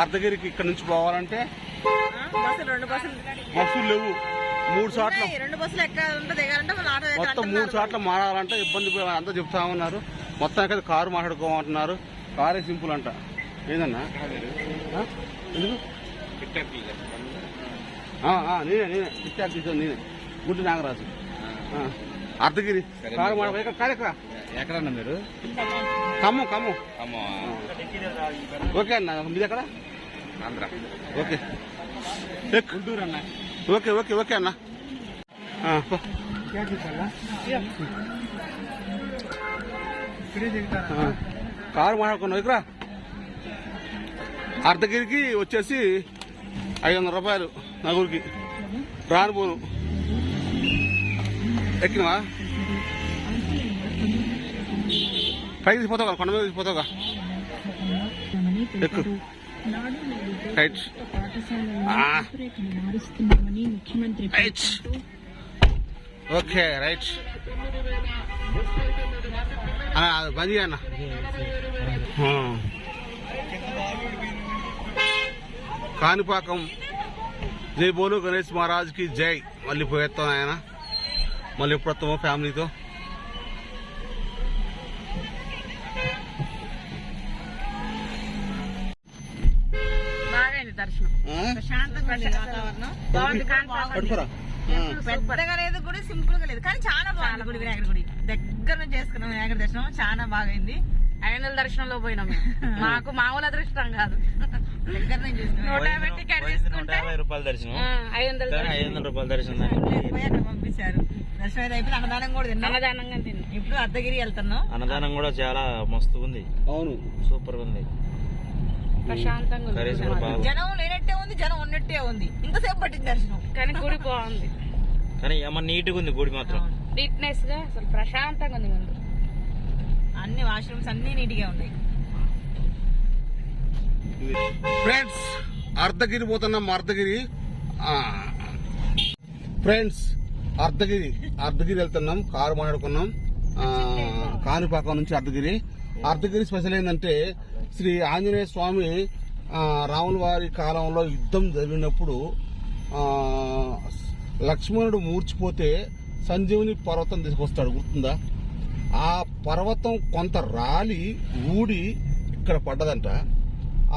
అర్ధగిరికి ఇక్కడ నుంచి పోవాలంటే బస్సులు లేవు. మూడు ఎక్కడ మొత్తం మూడు సార్లు మారాలంటే ఇబ్బంది అంతా చెప్తా ఉన్నారు. మొత్తం అయితే కారు మాట్లాడుకోమంటున్నారు. కారే సింపుల్ అంట. ఏందన్నా? నేనే నేనే. టిక్టాక్ తీసాను నేనే. గుడ్డి నాగరాజు. అర్ధగిరి కారు మాట్లాడు. ఎక్కడ ఎక్కడన్నా మీరు? ఖమ్మం ఖమ్మం అమ్మో ఓకే అన్న మీది ఎక్కడ ఆంధ్ర ఓకే. గుంటూరు అన్న ఓకే ఓకే ఓకే అన్న కారు మాట్లాడుకున్నావు ఇక్కడ అర్ధగిరికి వచ్చేసి ఐదు వందల రూపాయలు నలుగురికి రాను పోను ఎక్కినవా పైకి తీసిపోతావు కొండ మీద తీసిపోతావుగా ఎక్కు. రైట్ ఓకే రైట్ అన్న, అది బంద్ అన్న. ఆ. కాణిపాకం. జై బోలు గణేష్ మహారాజ్కి జై. మళ్ళీ పోయేస్తాం ఆయన మళ్ళీ ఎప్పుడు వస్తామో ఫ్యామిలీతో. దర్శనం. ఆ? ప్రశాంతంగా ఉంది వాతావరణం. బాగుంది. పెద్దగా లేదు గుడి సింపుల్గా లేదు. కానీ చాలా బాగుంది గుడి వినాయకుడి గుడి. దగ్గర నుంచి చేసుకున్నాం వినాయకుడి దర్శనం. చాలా బాగైంది. ఐదు దర్శనంలో పోయినాం మాకు మామూలు అదృష్టం కాదు. దగ్గర నుంచి చూసుకున్నాం. నూట యాభై టికెట్ పోయింది నూట తీసుకుంటే యాభై రూపాయల దర్శనం. ఆ, ఐదు వందల దర్శనం. ఐదు వందల రూపాయల దర్శనం దానికి పోయి అక్కడ పంపించారు. దర్శనం అయిపోయింది. అన్నదానం కూడా తిన్నాం. అన్నదానంగా తిన్నాం. ఇప్పుడు అర్ధగిరి వెళ్తున్నాం. అన్నదానం కూడా చాలా మస్తుగా ఉంది. అవును. సూపర్ ఉంది. ప్రశాంతంగా ఉంది. జనం లేనట్టే ఉంది జనం ఉన్నట్టే ఉంది. ఇంతసేపు పట్టింది దర్శనం. కానీ గుడి బాగుంది. కానీ ఏమన్నా నీట్గా ఉంది గుడి మాత్రం. అవును. నీట్నెస్గా అసలు ప్రశాంతంగా ఉంది ముందు అన్ని వాష్రూమ్స్ అన్ని నీట్గా ఉన్నాయి. ఫ్రెండ్స్ అర్ధగిరి పోతున్నాం అర్ధగిరి. ఆ, ఫ్రెండ్స్ అర్ధగిరి అర్ధగిరి వెళ్తున్నాం కారు మాట్లాడుకున్నాం. ఆ, కాణిపాకం నుంచి అర్ధగిరి. అర్ధగిరి స్పెషల్ ఏంటంటే శ్రీ ఆంజనేయ స్వామి రాముల వారి కాలంలో యుద్ధం జరిగినప్పుడు లక్ష్మణుడు మూర్చిపోతే సంజీవుని పర్వతం తీసుకొస్తాడు గుర్తుందా? ఆ పర్వతం కొంత రాలి ఊడి ఇక్కడ పడ్డదంట.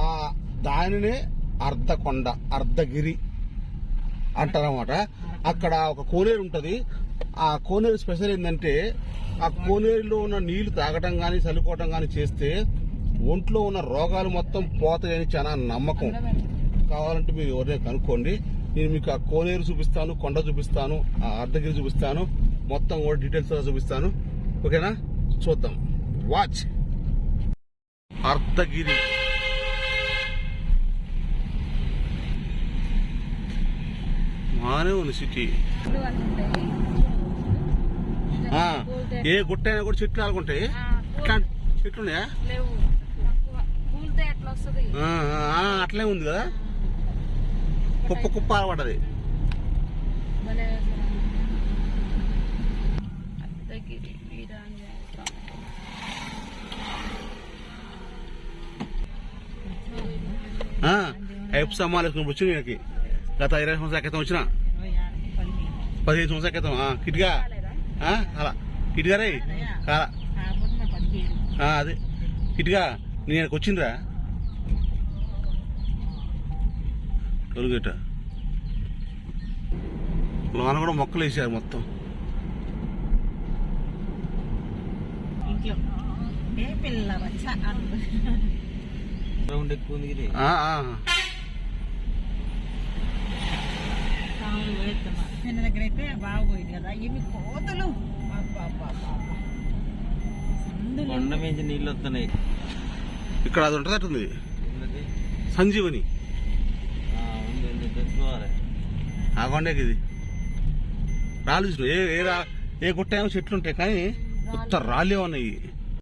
ఆ దానినే అర్ధకొండ అర్ధగిరి అంటారన్నమాట. అక్కడ ఒక కోనేరు ఉంటుంది. ఆ కోనేరు స్పెషల్ ఏంటంటే ఆ కోనేరులో ఉన్న నీళ్ళు తాగటం కానీ చల్లుకోవటం కానీ చేస్తే ఒంట్లో ఉన్న రోగాలు మొత్తం పోతాయని చాలా నమ్మకం. కావాలంటే మీరు ఎవరైనా కనుక్కోండి. నేను మీకు ఆ కోనేరు చూపిస్తాను కొండ చూపిస్తాను ఆ అర్ధగిరి చూపిస్తాను మొత్తం కూడా డీటెయిల్స్ చూపిస్తాను. ఓకేనా? చూద్దాం. వాచ్. అర్ధగిరి. బాగానే ఉంది సిటీ. ఏ గుట్ట అయినా కూడా చెట్లు ఆడుకుంటాయి ఇట్లాంటి చెట్లు ఉన్నాయా లేవు తక్కువ కూలితే ఎట్లా వస్తుంది ఆ, ఆ, అట్లే ఉంది కదా. కుప్ప కుప్ప. ఆ, ఐపు సమ్మాలు వేసుకుని వచ్చింది నాకు గత ఇరవై సంవత్సరాల క్రితం వచ్చిన? పదిహేను సంవత్సరాల క్రితం. కిటిగా? ఆ, అలా. కిటిగా రే? కాలా అదే. కిటిగా నేను ఇక్కడికి తొలగేట. లోన కూడా మొక్కలు వేసారు మొత్తం. ఎక్కువ ఉంది చిన్న దగ్గర అయితే కదా. ఇవి కోతలు. కొండ మీద నీళ్ళు వస్తున్నాయి. ఇక్కడ అది ఉంటుంది అట్టుంది? సంజీవని ఆ, ఉంది ఉంది తెచ్చుకోవాలి ఆ కొండకి ఇది. రాళ్ళు చూసిన ఏ ఏ రా ఏ గుట్ట ఏమో చెట్లు ఉంటాయి కానీ కొత్త రాళ్ళే ఉన్నాయి.